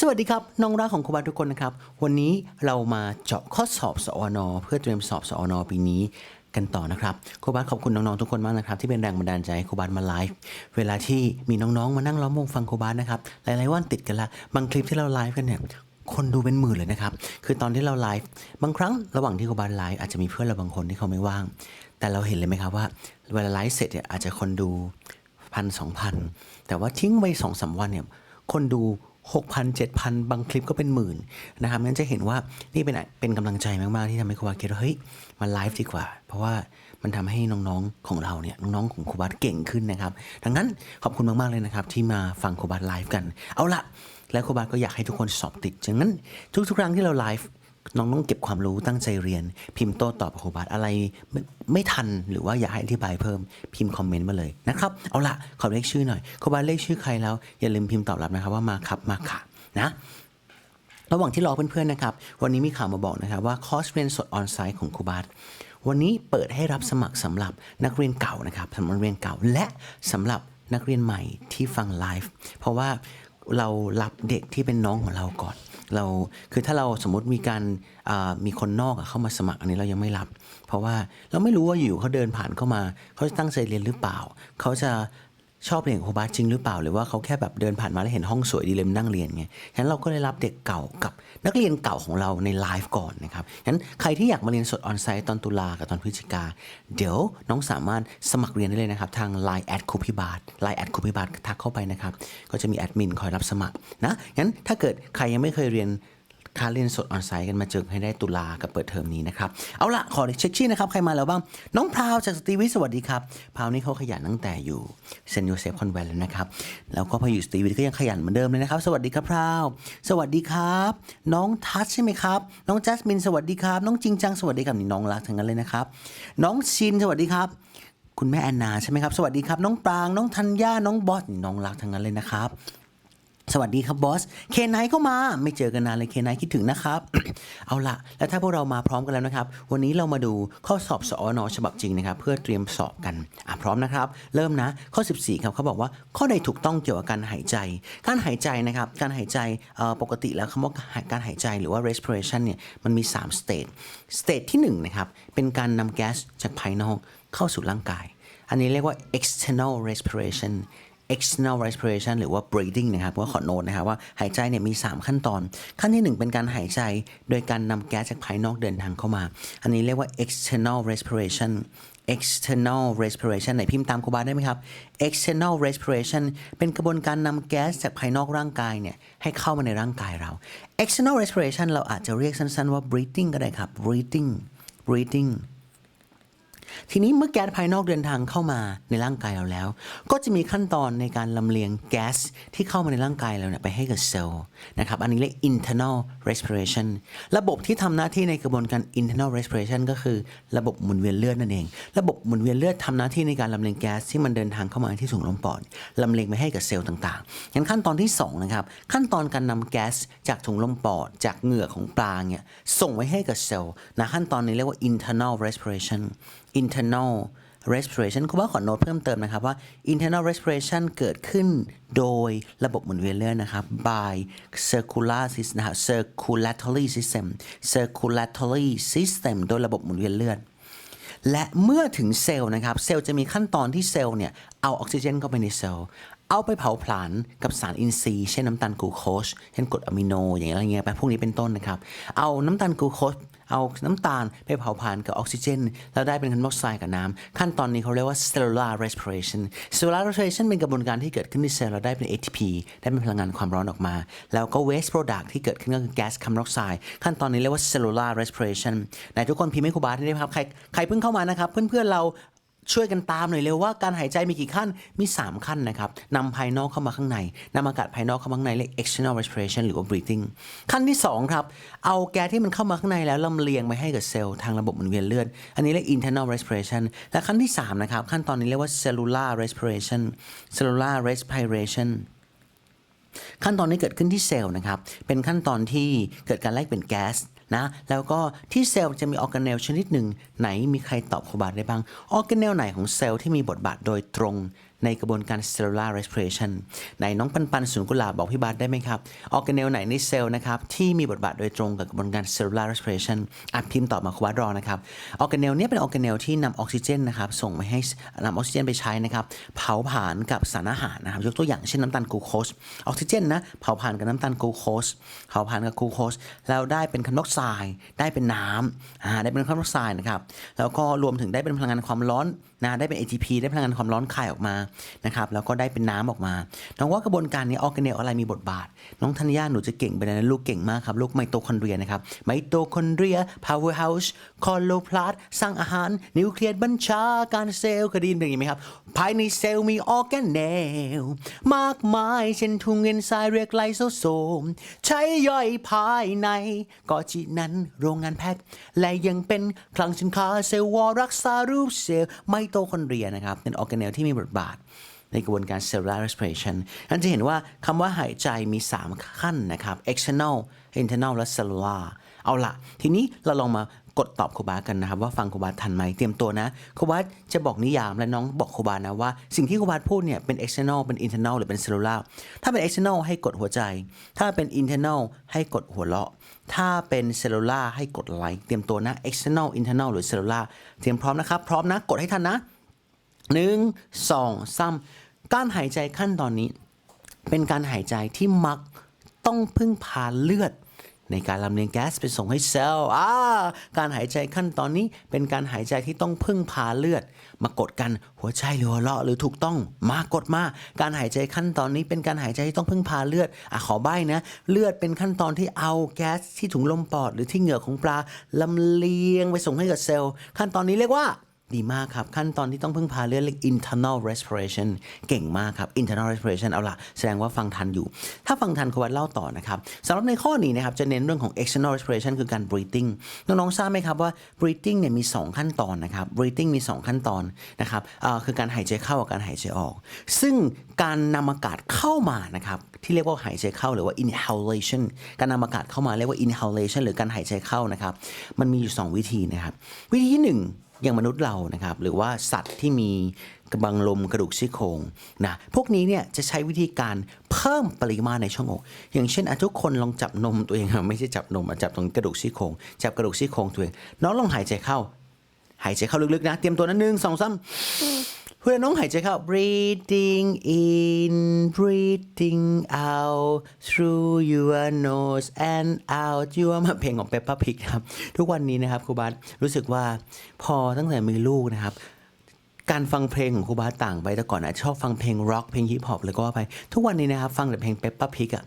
สวัสดีครับน้องรักของครูบาทุกคนนะครับ วันนี้เรามาเจาะข้อสอบสอนอเพื่อเตรียมสอบสอนอปีนี้กันต่อนะครับครูบาขอบคุณน้องๆทุกคนมากนะครับที่เป็นแรงบันดาลใจให้ครูบามาไลฟ์เวลาที่มีน้องๆมานั่งล้อมวงฟังครูบานะครับหลายๆวันติดกันละบางคลิปที่เราไลฟ์กันเนี่ยคนดูเป็นหมื่นเลยนะครับ คือตอนที่เราไลฟ์บางครั้งระหว่างที่ครูบาไลฟ์อาจจะมีเพื่อนเราบางคนที่เขาไม่ว่าง แต่เราเห็นเลยไหมครับว่า เวลาไลฟ์เสร็จเนี่ยอาจจะคนดูพันสองพันแต่ว่าทิ้งไว้สองสาวันเนี่ยคนดู 6,000 7,000 บางคลิปก็เป็นหมื่นนะครับงั้นจะเห็นว่านี่เป็นเป็นกำลังใจมาก ๆ ที่ทำให้ครูบาคิดว่าเฮ้ยมาไลฟ์ดีกว่า เพราะว่ามันทำให้น้องๆของเราเนี่ยน้องๆของครูบาเก่งขึ้นนะครับดังนั้นขอบคุณมาก ๆ เลยนะครับ ที่มาฟังครูบาไลฟ์กัน เอาละแล้วครูบาก็อยากให้ทุกคนสอบติดดังนั้นทุกๆครั้งที่เราไลฟ์ น้องต้องเก็บความรู้ตั้งใจเรียน พิมพ์โต้ตอบกับครูบาสอะไรไม่ไม่ทันหรือว่าอยากให้อธิบายเพิ่มพิมพ์คอมเมนต์มาเลยนะครับ เอาละขอเลขชื่อหน่อยครูบาสเลขชื่อใครแล้ว อย่าลืมพิมพ์ตอบรับนะครับว่ามาครับมาค่ะนะระหว่างที่รอเพื่อนๆนะครับ วันนี้มีข่าวมาบอกนะครับว่าคอร์สเรียนสดออนไซต์ของครูบาสวันนี้เปิดให้รับสมัครสำหรับนักเรียนเก่านะครับสำหรับนักเรียนเก่าและสำหรับนักเรียนใหม่ที่ฟังไลฟ์เพราะว่าเรารับเด็กที่เป็นน้องของเราก่อน เราคือถ้าเราสมมติมีการมีคนนอกเข้ามาสมัครอันนี้เรายังไม่รับ เพราะว่าเราไม่รู้ว่าอยู่เขาเดินผ่านเข้ามา เขาจะตั้งใจเรียนหรือเปล่า เขาจะ ชอบเรียนกับครูบาสจริงหรือเปล่าหรือว่าเขาแค่แบบเดินผ่านมาแล้วเห็นห้องสวยดีเลยมานั่งเรียนไงฉะนั้นเราก็เลยรับเด็กเก่ากับนักเรียนเก่าของเราในไลฟ์ก่อนนะครับฉะนั้นใครที่อยากมาเรียนสดออนไซต์ตอนตุลากับตอนพฤศจิกา เดี๋ยวน้องสามารถสมัครเรียนได้เลยนะครับ ทาง Line แอดคูพิบาท Line แอดคูพิบาททักเข้าไปนะครับก็จะมีแอดมินคอยรับสมัครนะงั้นถ้าเกิดใครยังไม่เคยเรียน ค่าเรียนสดออนไซต์กันมาเจอให้ได้ตุลากับเปิดเทอมนี้นะครับ เอาละขอเช็คชื่อนะครับ ใครมาแล้วบ้าง น้องพราวจากสตีวิสวัสดีครับ พราวนี่เขาขยันตั้งแต่อยู่เซนต์โยเซฟคอนแวนแล้วนะครับ แล้วก็พออยู่สตีวิทย์ก็ยังขยันเหมือนเดิมเลยนะครับ สวัสดีครับพราว สวัสดีครับ น้องทัชใช่ไหมครับ น้องจัสมินสวัสดีครับ น้องจริงจังสวัสดีครับนี่น้องรักทั้งนั้นเลยนะครับ น้องชินสวัสดีครับคุณแม่แอนนาใช่ไหมครับ สวัสดีครับ น้องปราง น้องธัญญา น้องบอสนี่น้องรักทั้งนั้นเลยนะครับ สวัสดีครับบอส เคนไนก็มา ไม่เจอกันนานเลยเคนไนคิดถึงนะครับ เอาละแล้วถ้าพวกเรามาพร้อมกันแล้วนะครับ วันนี้เรามาดูข้อสอบสอนอฉบับจริงนะครับ เพื่อเตรียมสอบกัน อะพร้อมนะครับ เริ่มนะ ข้อ 14 ครับเขาบอกว่าข้อใดถูกต้องเกี่ยวกับการหายใจ การหายใจนะครับ การหายใจปกติแล้วคำว่าการหายใจหรือว่า respiration เนี่ย มันมี 3 state state ที่1นะครับ เป็นการนำแก๊สจากภายนอกเข้าสู่ร่างกาย อันนี้เรียกว่า external respiration external respiration หรือว่า breathing นะครับก็ขอโน้ตนะครับว่าหายใจเนี่ยมี 3 ขั้นตอน ขั้นที่ 1 เป็นการหายใจโดยการนำแก๊สจากภายนอกเดินทางเข้ามา อันนี้เรียกว่า external respiration external respiration ไหนพิมพ์ตามครูบาได้ไหมครับ external respiration เป็นกระบวนการนำแก๊สจากภายนอกร่างกายเนี่ยให้เข้ามาในร่างกายเรา external respiration เราอาจจะเรียกสั้นๆว่า breathing ก็ได้ครับ breathing breathing ทีนี้เมื่อแก๊สภายนอกเดินทางเข้ามาในร่างกายเราแล้ว ก็จะมีขั้นตอนในการลำเลียงแก๊สที่เข้ามาในร่างกายเราเนี่ยไปให้กับเซลล์นะครับอันนี้เรียก internal respiration ระบบที่ทำหน้าที่ในกระบวนการ internal respiration ก็คือระบบหมุนเวียนเลือดนั่นเอง ระบบหมุนเวียนเลือดทำหน้าที่ในการลำเลียงแก๊สที่มันเดินทางเข้ามาที่ถุงลมปอดลำเลียงไปให้กับเซลล์ต่างๆงั้นขั้นตอนที่สองนะครับขั้นตอนการนำแก๊สจากถุงลมปอดจากเหงื่อของปลาเนี่ยส่งไว้ให้กับเซลล์นะขั้นตอนนี้เรียกว่า internal respiration internal respiration คุณว่าขอโน้ตเพิ่มเติมนะครับว่า internal respiration เกิดขึ้นโดยระบบหมุนเวียนเลือดนะครับ by circular system นะครับ circulatory system circulatory system โดยระบบหมุนเวียนเลือด และเมื่อถึงเซลล์นะครับ เซลล์จะมีขั้นตอนที่เซลล์เนี่ย เอาออกซิเจนเข้าไปในเซลล์ เอาไปเผาผลาญกับสารอินทรีย์เช่นน้ำตาลกลูโคสเช่นกรดอะมิโนอย่างเงี้ยอะไรเงี้ยไปพวกนี้เป็นต้นนะครับ เอาน้ำตาลกลูโคสเอาน้ำตาลไปเผาผลาญกับออกซิเจน แล้วได้เป็นคาร์บอนไดออกไซด์กับน้ำขั้นตอนนี้เขาเรียกว่า cellular respiration cellular respiration เป็นกระบวนการที่เกิดขึ้นในเซลล์เราได้เป็น ATP ได้เป็นพลังงานความร้อนออกมา แล้วก็ waste product ที่เกิดขึ้นก็คือแก๊สคาร์บอนไดออกไซด์ขั้นตอนนี้เรียกว่า cellular respiration ไหนทุกคนพิมพ์ให้ครูบาได้ไหมครับใครใครเพิ่งเข้ามานะครับเพื่อนๆเรา ช่วยกันตามหน่อยเร็วว่าการหายใจมีกี่ขั้น มี 3 ขั้นนะครับนำภายนอกเข้ามาข้างในนำอากาศภายนอกเข้ามาข้างในเรียก external respiration หรือว่า breathing ขั้นที่ 2 ครับ เอาแก๊สที่มันเข้ามาข้างในแล้วลำเลียงไปให้กับเซลล์ทางระบบหมุนเวียนเลือด อันนี้เรียก internal respiration และขั้นที่ 3 นะครับ ขั้นตอนนี้เรียกว่า cellular respiration cellular respiration ขั้นตอนนี้เกิดขึ้นที่เซลล์นะครับ เป็นขั้นตอนที่เกิดการแลกเปลี่ยนแก๊ส นะแล้วก็ที่เซลล์จะมีออร์แกเนลชนิดหนึ่งไหนมีใครตอบคบาได้บ้างออร์แกเนลไหนของเซลล์ที่มีบทบาทโดยตรง ในกระบวนการ cellular respiration ในน้องปันปันศูนย์กุหลาบบอกพี่บาสได้ไหมครับออร์แกเนลไหนในเซลล์นะครับที่มีบทบาทโดยตรงกับกระบวนการ cellular respiration อะพิมพ์ตอบมาคุณบาสรอนะครับออร์แกเนลเนี่ยเป็นออร์แกเนลที่นำออกซิเจนนะครับส่งไปให้นำออกซิเจนไปใช้นะครับเผาผลาญกับสารอาหารนะครับยกตัวอย่างเช่นน้ำตาลกลูโคสออกซิเจนนะเผาผลาญกับน้ำตาลกลูโคสเผาผลาญกับกลูโคสแล้วได้เป็นคาร์บอนไดออกไซด์ได้เป็นน้ำอ่าได้เป็นคาร์บอนไดออกไซด์นะครับแล้วก็รวมถึงได้เป็นพลังงานความร้อนนะได้เป็น ATP ได้พลังงานความร้อนคายออกมานะครับแล้วก็ได้เป็นน้ำออกมาน้องว่ากระบวนการนี้ออร์แกเนลอะไรมีบทบาท น้องธัญญาหนูจะเก่งไปเลยนะลูกเก่งมากครับลูกไมโตคอนเดรียนะครับไมโตคอนเดรีย powerhouse คอโลพลาสสร้างอาหาร นิวเคลียร์บัญชาการเซลล์เคยได้ยินเป็นอย่างนี้ไหมครับภายในเซลล์มีออร์แกเนลมากมายเช่นทุงเอนไซม์เรียกไลโซโซม ใช้ย่อยภายในก็จีนั้นโรงงานแพทย์และยังเป็นคลังสินค้าเซลล์วอลรักษารูปเซลล์ไมโตคอนเดรียนะครับเป็นออร์แกเนลที่มีบทบาทในกระบวนการ cellular respiration นั่นจะเห็นว่าคำว่าหายใจมี 3 ขั้นนะครับ external internal และ cellular เอาละทีนี้เราลองมากดตอบครูบากันนะครับ ว่าฟังครูบาทันไหมเตรียมตัวนะครูบาจะบอกนิยามและน้องบอกครูบานะว่า สิ่งที่ครูบาพูดเนี่ยเป็น external เป็น internal หรือเป็น cellular ถ้าเป็น external ให้กดหัวใจ ถ้าเป็น internal ให้กดหัวเราะ ถ้าเป็น cellular ให้กดไลค์เตรียมตัวนะ external internal หรือ cellular เตรียมพร้อมนะครับ พร้อมนะกดให้ทันนะ หนึ่งสองสามการหายใจขั้นตอนนี้ เป็นการหายใจที่มักต้องพึ่งพาเลือด ในการลำเลียงแก๊สไปส่งให้เซลล์อ่าการหายใจขั้นตอนนี้เป็นการหายใจที่ต้องพึ่งพาเลือด มากดกันหัวใจหรือหัวเราะหรือถูกต้องมากดมา การหายใจขั้นตอนนี้เป็นการหายใจที่ต้องพึ่งพาเลือดอะขอใบ้นะ เลือดเป็นขั้นตอนที่เอาแก๊สที่ถุงลมปอด หรือที่เหงื่อของปลาลำเลียงไปส่งให้กับเซลล์ขั้นตอนนี้เรียกว่า ดีมากครับ ขั้นตอนที่ต้องพึ่งพาเลือดเรียก internal respiration เก่งมากครับ internal respiration เอาล่ะแสดงว่าฟังทันอยู่ ถ้าฟังทันควัดเล่าต่อนะครับสำหรับในข้อนี้นะครับจะเน้นเรื่องของ external respiration คือการ breathing น้องๆทราบไหมครับว่า breathing เนี่ยมี 2 ขั้นตอนนะครับ breathing มี 2 ขั้นตอนนะครับคือการหายใจเข้ากับการหายใจออก ซึ่งการนำอากาศเข้ามานะครับที่เรียกว่าหายใจเข้าหรือว่า inhalation การนำอากาศเข้ามาเรียกว่า inhalation หรือการหายใจเข้านะครับมันมีอยู่ 2 วิธีนะครับ วิธีที่หนึ่ง อย่างมนุษย์เรานะครับหรือว่าสัตว์ที่มีกระบังลมกระดูกซี่โครงนะพวกนี้เนี่ยจะใช้วิธีการเพิ่มปริมาณในช่องอก อย่างเช่นทุกคนลองจับนมตัวเองไม่ใช่จับนมจับตรงกระดูกซี่โครงจับกระดูกซี่โครงตัวเองน้องลองหายใจเข้า หายใจเข้าลึกๆนะ เตรียมตัวนะหนึ่งสองสาม เพื่อน้องหายใจเข้า breathing in breathing out through your nose and out your มาเพลงของ Peppa Pig นะครับ ทุกวันนี้นะครับครูบาสรู้สึกว่าพอตั้งแต่มีลูกนะครับการฟังเพลงของครูบาสต่างไปแต่ก่อนนะชอบฟังเพลงร็อกเพลงฮิปฮอปเลยก็ว่าไป ทุกวันนี้นะครับ ฟังแต่เพลง Peppa Pig อะนะ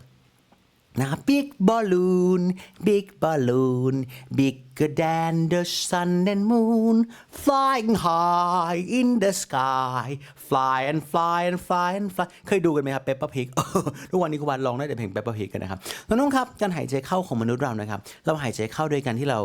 นะบิ๊ก balloon, big balloon, bigger than the sun and moon, flying high in the sky, fly and fly and fly and fly. เคยดูกันไหมครับเปปเปอร์พิกทุกวันนี้คุณวันลองได้แต่เพลงเปปเปอร์พิกกันนะครับน้องๆครับการหายใจเข้าของมนุษย์เรานะครับ เราหายใจเข้าโดยการที่เรา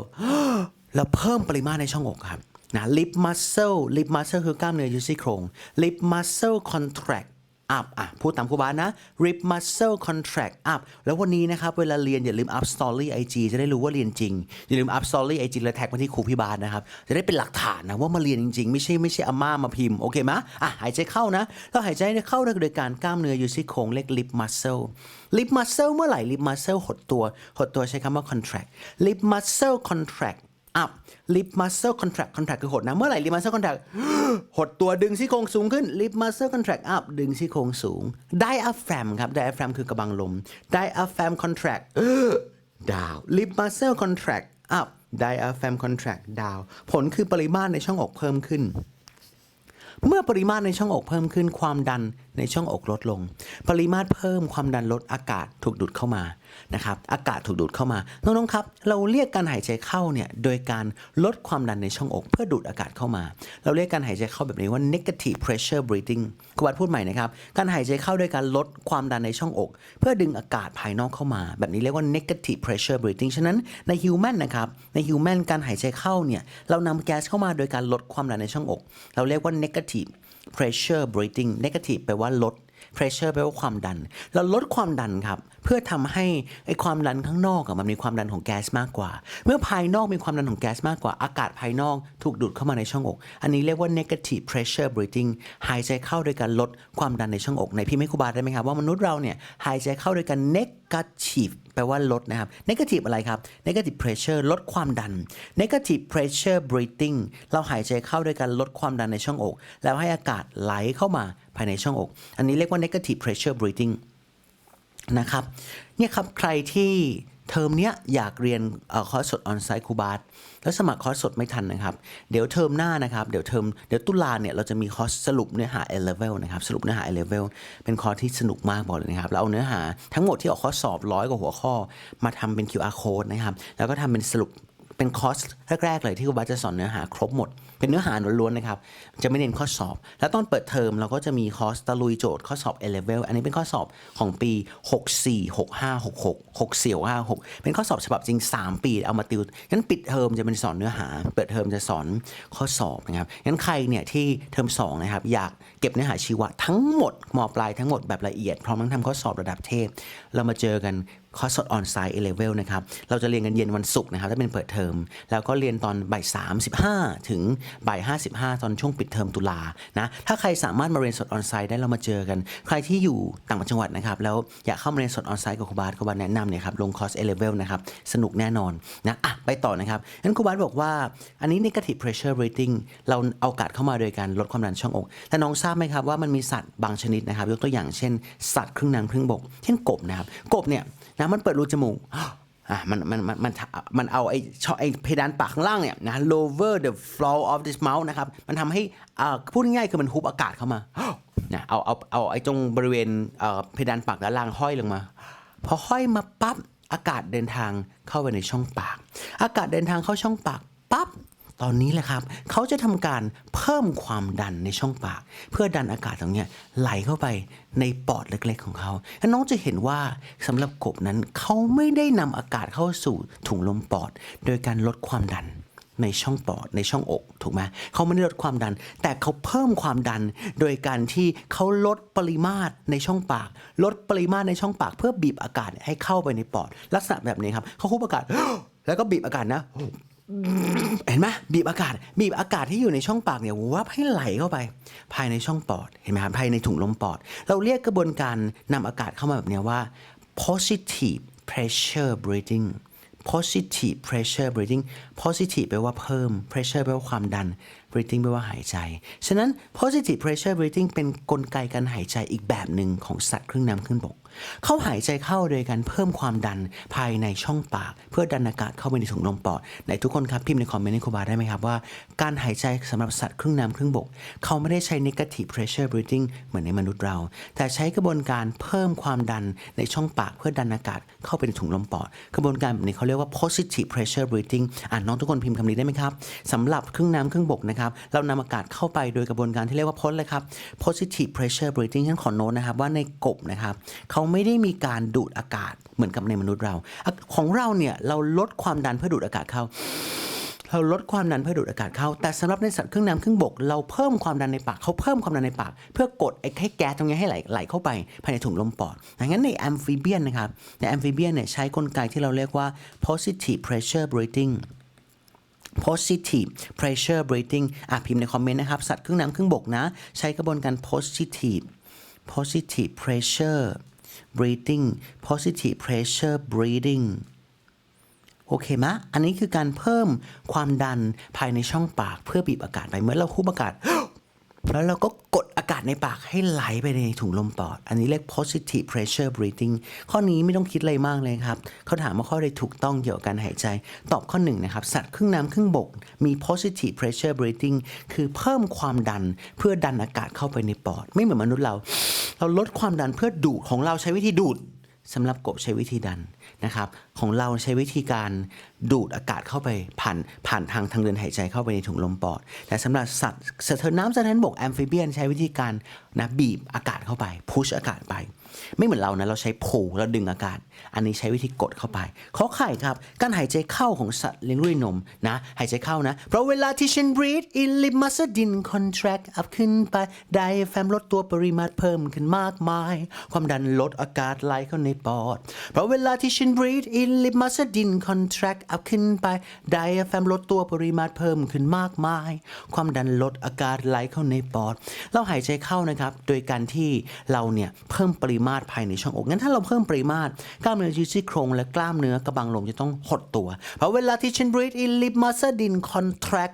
เราเพิ่มปริมาณในช่องอกครับนะ lip muscle lip muscle คือกล้ามเนื้อยูซี่โครง lip muscle contract up อะพูดตามครูบานะ rib muscle contract up แล้ววันนี้นะครับ เวลาเรียนอย่าลืม up story IG จะได้รู้ว่าเรียนจริง อย่าลืม up story IG แล้วแท็กมาที่ครูพี่บาสนะครับ จะได้เป็นหลักฐานนะว่ามาเรียนจริง ๆ ไม่ใช่ไม่ใช่อาม่ามาพิมพ์ โอเคไหมอะหายใจเข้านะแล้วหายใจเข้าโดยการกล้ามเนื้ออยู่ซี่โครงเรียก lip muscle lip muscle เมื่อไหร่ lip muscle หดตัว หดตัวใช้คำว่า contract lip muscle contract up lip muscle contract contract คือหดนะ เมื่อไหร่ lip muscle contract หดตัวดึงซี่โครงสูงขึ้น lip muscle contract up ดึงซี่โครงสูง diaphragm ครับ diaphragm คือกระบังลม diaphragm contract ดาว lip muscle contract up diaphragm contract ดาวผลคือปริมาตรในช่องอกเพิ่มขึ้น เมื่อปริมาตรในช่องอกเพิ่มขึ้นความดันในช่องอกลดลง ปริมาตรเพิ่มความดันลดอากาศถูกดูดเข้ามานะครับอากาศถูกดูดเข้ามาน้องๆครับ เราเรียกการหายใจเข้าเนี่ยโดยการลดความดันในช่องอก เพื่อดูดอากาศเข้ามา เราเรียกการหายใจเข้าแบบนี้ว่า negative pressure breathing ครูบัตพูดใหม่นะครับการหายใจเข้าโดยการลดความดันในช่องอก เพื่อดึงอากาศภายนอกเข้ามา แบบนี้เรียกว่า negative pressure breathing ฉะนั้นใน human นะครับใน human การหายใจเข้าเนี่ยเรานำแก๊สเข้ามาโดยการลดความดันในช่องอก เราเรียกว่า negative pressure breathing negative แปลว่าว่าลด pressure แปลว่าความดัน เราลดความดันครับ เพื่อทำให้ไอความดันข้างนอกมันมีความดันของแก๊สมากกว่า เมื่อภายนอกมีความดันของแก๊สมากกว่า อากาศภายนอกถูกดูดเข้ามาในช่องอก อันนี้เรียกว่า negative pressure breathing หายใจเข้าโดยการลดความดันในช่องอก ในพี่ไม่ครูบาได้ไหมครับว่ามนุษย์เราเนี่ยหายใจเข้าโดยการ negative แปลว่าลดนะครับ negative อะไรครับ negative pressure ลดความดัน negative pressure breathing เราหายใจเข้าโดยการลดความดันในช่องอก แล้วให้อากาศไหลเข้ามาภายในช่องอก อันนี้เรียกว่า negative pressure breathing นะครับ เนี่ยครับ ใครที่ เทอมเนี้ยอยากเรียนอคอร์สสดออนไซต์ครูบาสแล้วสมัครคอร์สสดไม่ทันนะครับ เดี๋ยวเทอมหน้านะครับ เดี๋ยวเทอมเดี๋ยวตุลาเนี่ยเราจะมีคอร์สสรุปเนื้อหา A level นะครับสรุปเนื้อหา A level เป็นคอร์สที่สนุกมากบอกเลยนะครับเราเอาเนื้อหาทั้งหมดที่ออกข้อสอบร้อยกว่าหัวข้อ มาทำเป็น QR code นะครับแล้วก็ทำเป็นสรุป เป็นคอร์สแรกๆเลยที่ครูบาจะสอนเนื้อหาครบหมด เป็นเนื้อหาล้วนๆนะครับ จะไม่เน้นข้อสอบ แล้วตอนเปิดเทอมเราก็จะมีคอร์สตะลุยโจทย์ข้อสอบ A level อันนี้เป็นข้อสอบของปี 64 65 66 64 56 เป็นข้อสอบฉบับจริง 3 ปีเอามาติวงั้นปิดเทอมจะเป็นสอนเนื้อหา เปิดเทอมจะสอนข้อสอบนะครับงั้นใครเนี่ยที่เทอม2นะครับอยากเก็บเนื้อหาชีวะทั้งหมดมปลายทั้งหมดแบบละเอียดพร้อมทั้งทำข้อสอบระดับเทพ เรามาเจอกัน คอร์สสดออนไซต์ A level นะครับ เราจะเรียนกันเย็นวันศุกร์นะครับ ถ้าเป็นเปิดเทอม แล้วก็เรียนตอนบ่าย3 15ถึงบ่าย 55 ตอนช่วงปิดเทอมตุลานะ ถ้าใครสามารถมาเรียนสดออนไซต์ได้เรามาเจอกัน ใครที่อยู่ต่างจังหวัดนะครับ แล้วอยากเข้ามาเรียนสดออนไซต์กับครูบาสครูบาสแนะนำเนี่ยครับ ลงคอร์ส A level นะครับ สนุกแน่นอนนะอะไปต่อนะครับงั้นครูบาสบอกว่า อันนี้ negative pressure breathing เราเอาอากาศเข้ามาโดยการลดความดันช่องอก แต่น้องทราบไหมครับว่ามันมีสัตว์บางชนิดนะครับ ยกตัวอย่างเช่น สัตว์ครึ่งน้ำครึ่งบก เช่นกบนะครับ กบเนี่ยนะมันเปิดรูจมูกอะมันมันมันมันมันเอาไอ้ช่อไอ้เพดานปากข้างล่างเนี่ยนะ lower the flow of this mouth นะครับ มันทำให้อ่าพูดง่ายๆคือมันฮุบอากาศเข้ามานะเอาเอาเอาไอ้ตรงบริเวณเอ่อเพดานปากด้านล่างห้อยลงมา พอห้อยมาปั๊บอากาศเดินทางเข้าไปในช่องปาก อากาศเดินทางเข้าช่องปากปั๊บ ตอนนี้แหละครับ เขาจะทำการเพิ่มความดันในช่องปาก เพื่อดันอากาศตรงนี้ไหลเข้าไปในปอดเล็กๆของเขาแล้วน้องจะเห็นว่าสำหรับกบนั้นเขาไม่ได้นำอากาศเข้าสู่ถุงลมปอด โดยการลดความดันในช่องปอดในช่องอกถูกไหมเขาไม่ได้ลดความดัน แต่เขาเพิ่มความดัน โดยการที่เขาลดปริมาตรในช่องปาก ลดปริมาตรในช่องปาก เพื่อบีบอากาศให้เข้าไปในปอด ลักษณะแบบนี้ครับเขาคุบอากาศแล้วก็บีบอากาศนะ เห็นไหมบีบอากาศบีบอากาศที่อยู่ในช่องปากเนี่ยวับให้ไหลเข้าไป ภายในช่องปอดเห็นไหมครับภายในถุงลมปอด เราเรียกกระบวนการนำอากาศเข้ามาแบบนี้ว่า positive pressure breathing positive pressure breathing positive แปลว่าเพิ่ม pressure แปลว่าความดัน breathing แปลว่าหายใจ ฉะนั้น positive pressure breathing เป็นกลไกการหายใจอีกแบบหนึ่งของสัตว์ครึ่งน้ำครึ่งบก เขาหายใจเข้าโดยการเพิ่มความดันภายในช่องปาก เพื่อดันอากาศเข้าไปในถุงลมปอดไหนทุกคนครับพิมพ์ในคอมเมนต์ให้ครูบาได้ไหมครับว่าการหายใจสำหรับสัตว์ครึ่งน้ำครึ่งบก เขาไม่ได้ใช้ negative pressure breathing เหมือนในมนุษย์เรา แต่ใช้กระบวนการเพิ่มความดันในช่องปากเพื่อดันอากาศเข้าไปในถุงลมปอด กระบวนการแบบนี้เขาเรียกว่า positive pressure breathing อ่านน้องทุกคนพิมพ์คำนี้ได้ไหมครับสำหรับครึ่งน้ำครึ่งบกนะครับเรานำอากาศเข้าไปโดยกระบวนการที่เรียกว่าพ้นเลยครับ positive pressure breathing ฉันขอโน้ตนะครับว่าในกบนะครับเขาาไม่ได้มีการดูดอากาศเหมือนกับในมนุษย์เรา ของเราเนี่ยเราลดความดันเพื่อดูดอากาศเข้า เราลดความดันเพื่อดูดอากาศเข้า แต่สำหรับในสัตว์ครึ่งน้ำครึ่งบก เราเพิ่มความดันในปากเขาเพิ่มความดันในปาก เพื่อกดไอ้ให้แก๊สตรงนี้ให้ไหลไหลเข้าไปภายในถุงลมปอดดังนั้นในแอมฟิเบียนนะครับในแอมฟิเบียนเนี่ยใช้กลไกที่เราเรียกว่า positive pressure breathing positive pressure breathing อะพิมพ์ในคอมเมนต์นะครับ สัตว์ครึ่งน้ำครึ่งบกนะ ใช้กระบวนการ positive positive pressure breathing positive pressure breathing โอเคไหมอันนี้คือการเพิ่มความดันภายในช่องปากเพื่อบีบอากาศไปเมื่อเราคุบอากาศ แล้วเราก็กดอากาศในปากให้ไหลไปในถุงลมปอด อันนี้เรียก positive pressure breathing ข้อนี้ไม่ต้องคิดอะไรมากเลยครับ เขาถามว่าข้อใดถูกต้องเกี่ยวกับการหายใจ ตอบข้อหนึ่งนะครับ สัตว์ครึ่งน้ำครึ่งบก มี positive pressure breathing คือเพิ่มความดันเพื่อดันอากาศเข้าไปในปอด ไม่เหมือนมนุษย์เรา เราลดความดันเพื่อดูดของเราใช้วิธีดูด สำหรับกบใช้วิธีดันนะครับ ของเราใช้วิธีการดูดอากาศเข้าไปผ่านผ่านทางทางเดินหายใจเข้าไปในถุงลมปอด แต่สำหรับสัตว์สะเทินน้ำสะเทินบกแอมฟิเบียนใช้วิธีการนะบีบอากาศเข้าไปพุชอากาศไป ไม่เหมือนเรานะเราใช้ผูเราดึงอากาศ อันนี้ใช้วิธีกดเข้าไปขอไข่ครับ การหายใจเข้าของสัตว์เลี้ยงด้วยนมนะหายใจเข้านะ เพราะเวลาที่ฉัน breathe in lip muscle ดิน contract up ขึ้นไป diaphragm ลดตัวปริมาตรเพิ่มขึ้นมากมาย ความดันลดอากาศไหลเข้าในปอด เพราะเวลาที่ฉัน breathe in lip muscle ดิน contract up ขึ้นไป diaphragm ลดตัวปริมาตรเพิ่มขึ้นมากมาย ความดันลดอากาศไหลเข้าในปอด เราหายใจเข้านะครับ โดยการที่เราเนี่ยเพิ่มปริมาตรภายในช่องอกงั้นถ้าเราเพิ่มปริมาตรกล้ามเนื้อยืดซี่โครงและกล้ามเนื้อกระบังลมจะต้องหดตัว เพราะเวลาที่ฉัน breathe in lip muscle ดิน contract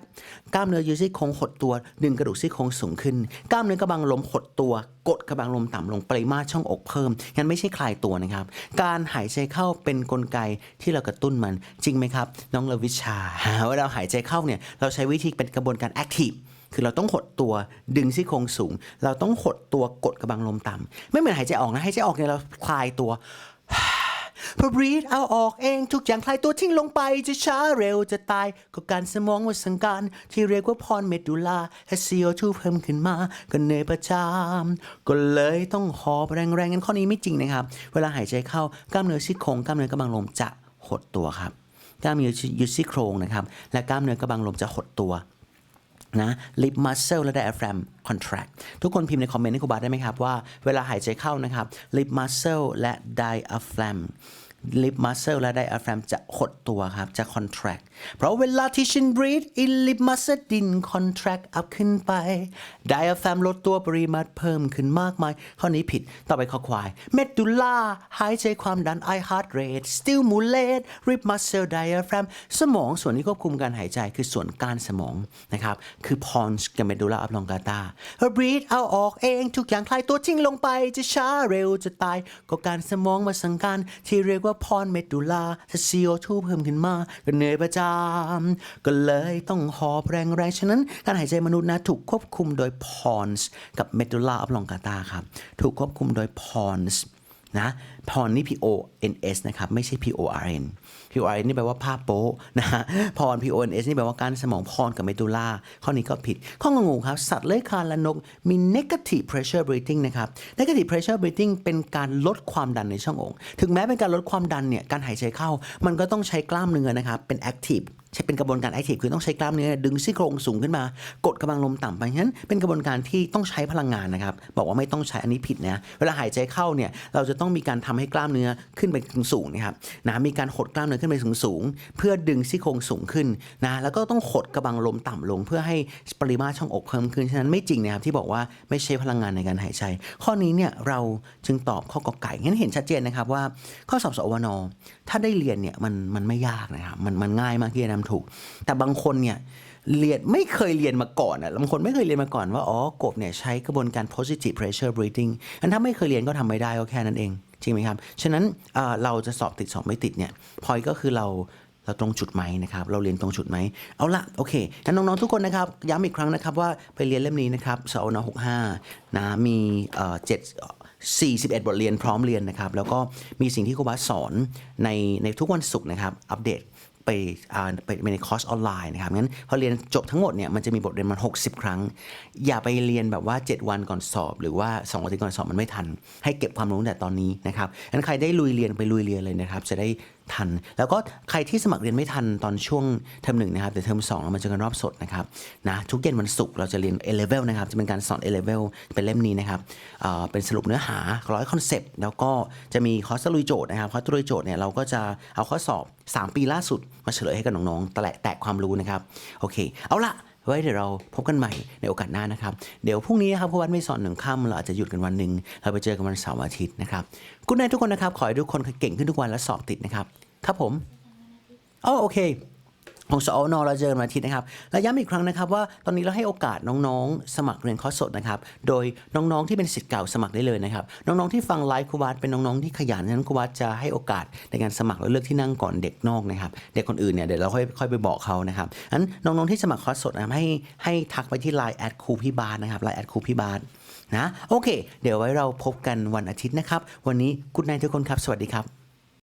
กล้ามเนื้อยืดซี่โครงหดตัว ดึงกระดูกซี่โครงสูงขึ้น กล้ามเนื้อกระบังลมหดตัว กดกระบังลมต่ำลงปริมาตรช่องอกเพิ่มงั้นไม่ใช่คลายตัวนะครับ การหายใจเข้าเป็นกลไกที่เรากระตุ้นมันจริงไหมครับ น้องเลวิชาเวลาเราหายใจเข้าเนี่ยเราใช้วิธีเป็นกระบวนการ active คื คือเราต้องหดตัวดึงซี่โครงสูง เราต้องหดตัวกดกระบังลมต่ำไม่เหมือนหายใจออกนะหายใจออกเนี่ยเราคลายตัวพอ breathe เอาออกเองทุกอย่างคลายตัวทิ้งลงไปจะช้าเร็วจะตาย ก็การสมองว่าสังการ ที่เรียกว่าพรเมดูลาให้ CO2 เพิ่มขึ้นมา ก็เหนื่อยประจำก็เลยต้องหอบแรงๆงั้นข้อนี้ไม่จริงนะครับ เวลาหายใจเข้ากล้ามเนื้อซี่โครงกล้ามเนื้อกระบังลมจะหดตัวครับกล้ามเนื้อยึดซี่โครงนะครับ และกล้ามเนื้อกระบังลมจะหดตัว นะ lip muscle และ diaphragm contract ทุกคนพิมพ์ในคอมเมนต์ให้ครูบาได้ไหมครับว่าเวลาหายใจเข้านะครับ lip muscle และ diaphragm ละ diaphragm จะหดตัวครับ จะ contract เพราะเวลาที่ฉัน breathe in lip muscle ดิน contract up ขึ้นไป diaphragm ลดตัวปริมาตรเพิ่มขึ้นมากมาย ข้อนี้ผิดต่อไปข้อควาย medulla หายใจความดัน eye heart rate stimulate lip muscle diaphragm สมองส่วนที่ควบคุมการหายใจคือส่วนก้านสมองนะครับคือ pons กับ medulla oblongata พอ breathe เอาออกเองทุกอย่างคลายตัวทิ้งลงไปจะช้าเร็วจะตายก็การสมองมาสั่งการที่เรียกว่าว่าพรเมดูลาถ้า CO2 เพิ่มขึ้นมา ก็เหนื่อยประจำก็เลยต้องหอบแรงๆฉะนั้น การหายใจมนุษย์นะถูกควบคุมโดย pons กับเมดูลาอับลองกาตาครับ ถูกควบคุมโดยพรส์ นะพรนี่ P O N S นะครับไม่ใช่ P O R N P O R N นี่แปลว่าผ้าโป๊ะนะฮะพร P O N S นี่แปลว่าการสมองพรกับเมดูล่าข้อนี้ก็ผิด ข้องงงครับสัตว์เลื้อยคลานและนกมี negative pressure breathing นะครับ negative pressure breathing เป็นการลดความดันในช่องอกถึงแม้เป็นการลดความดันเนี่ยการหายใจเข้า มันก็ต้องใช้กล้ามเนื้อนะครับเป็น active ช้เป็นกระบวนการ active คือต้องใช้กล้ามเนื้อดึงซี่โครงสูงขึ้นมา กดกำลังลมต่ำไปฉะนั้นเป็นกระบวนการที่ต้องใช้พลังงานนะครับ บอกว่าไม่ต้องใช้อันนี้ผิดนะเวลาหายใจเข้าเนี่ยเราจะต้องมีการทำให้กล้ามเนื้อขึ้นไปถึงสูงนะครับนะมีการหดกล้ามเนื้อขึ้นไปสูงสูงเพื่อดึงซี่โครงสูงขึ้นนะแล้วก็ต้องหดกระบังลมต่ำลง เพื่อให้ปริมาตรช่องอกเพิ่มขึ้นฉะนั้นไม่จริงนะครับที่บอกว่าไม่ใช่พลังงานในการหายใจ ข้อนี้เนี่ยเราจึงตอบข้อกอไก่งั้นเห็นชัดเจนนะครับว่า ข้อสอบสวนถ้าได้เรียนเนี่ยมันมันไม่ยากนะครับมันมันง่ายมากที่จะนำถูก แต่บางคนเนี่ยเรียนไม่เคยเรียนมาก่อนอะบางคนไม่เคยเรียนมาก่อนว่า อ๋อกบเนี่ยใช้กระบวนการ positive pressure breathing อันถ้าไม่เคยเรียนก็ทำไม่ได้ก็แค่นั้นเอง จริงไหมครับ ฉะนั้นเเราจะสอบติดสอบไม่ติดเนี่ยพอยก็คือเราเราตรงจุดไหมนะครับ เราเรียนตรงจุดไหม เอาละโอเคงั้นน้องๆทุกคนนะครับ ย้ำอีกครั้งนะครับว่าไปเรียนเล่มนี้นะครับสอน65นะ มีเอ่อเจ็ด41 บทเรียนพร้อมเรียนนะครับ แล้วก็มีสิ่งที่ครูบาสอนในในทุกวันศุกร์นะครับ อัปเดต ไปไปในคอร์สออนไลน์นะครับงั้นพอเรียนจบทั้งหมดเนี่ยมันจะมีบทเรียนมัน 60 ครั้ง อย่าไปเรียนแบบว่า 7 วันก่อนสอบ หรือว่า2อาทิตย์ก่อนสอบมันไม่ทัน ให้เก็บความรู้แต่ตอนนี้นะครับงั้นใครได้ลุยเรียนไปลุยเรียนเลยนะครับจะได้ ทัน แล้วก็ใครที่สมัครเรียนไม่ทันตอนช่วงเทอมหนึ่งนะครับแต่เทอมสองเรามาเจอกันรอบสดนะครับนะทุกเย็นวันศุกร์เราจะเรียน A level นะครับจะเป็นการสอน A level เป็นเล่มนี้นะครับเเป็นสรุปเนื้อหาร้อยคอนเซปต์แล้วก็จะมีคอร์สตะลุยโจทย์นะครับคอร์สตะลุยโจทย์เนี่ยเราก็จะเอาข้อสอบ 3 ปีล่าสุดมาเฉลยให้กับน้องๆแตะแตกความรู้นะครับโอเค เอาละ ไว้เดี๋ยวเราพบกันใหม่ในโอกาสหน้านะครับ เดี๋ยวพรุ่งนี้นะครับพวัดไม่สอนหนึ่งค่ำเราอาจจะหยุดกันวันหนึ่งเราไปเจอกันวันเสาร์อาทิตย์นะครับกุณนายทุกคนนะครับขอให้ทุกคนเก่งขึ้นทุกวันและสอบติดนะครับครับผมอ๋อโอเค ของสอนเราเจอกันวันอาทิตย์นะครับ และย้ำอีกครั้งนะครับว่าตอนนี้เราให้โอกาสน้องๆ สมัครเรียนคอร์สสดนะครับ โดยน้องๆที่เป็นสิทธิ์เก่าสมัครได้เลยนะครับ น้องๆที่ฟังไลฟ์ครูวัดเป็นน้องๆที่ขยันฉะนั้นครูวัดจะให้โอกาสในการสมัครแล้วเลือกที่นั่งก่อนเด็กนอกนะครับ เด็กคนอื่นเนี่ยเดี๋ยวเราค่อยค่อยไปบอกเขานะครับนั้นน้องๆที่สมัครคอร์สสดนะครับให้ให้ทักไปที่ไลน์แอดครูพี่บาสนะครับไลน์แอดครูพี่บาสนะ โอเค เดี๋ยวไว้เราพบกันวันอาทิตย์นะครับ วันนี้กุ๊ดไนทุกคนครับ สวัสดีครับ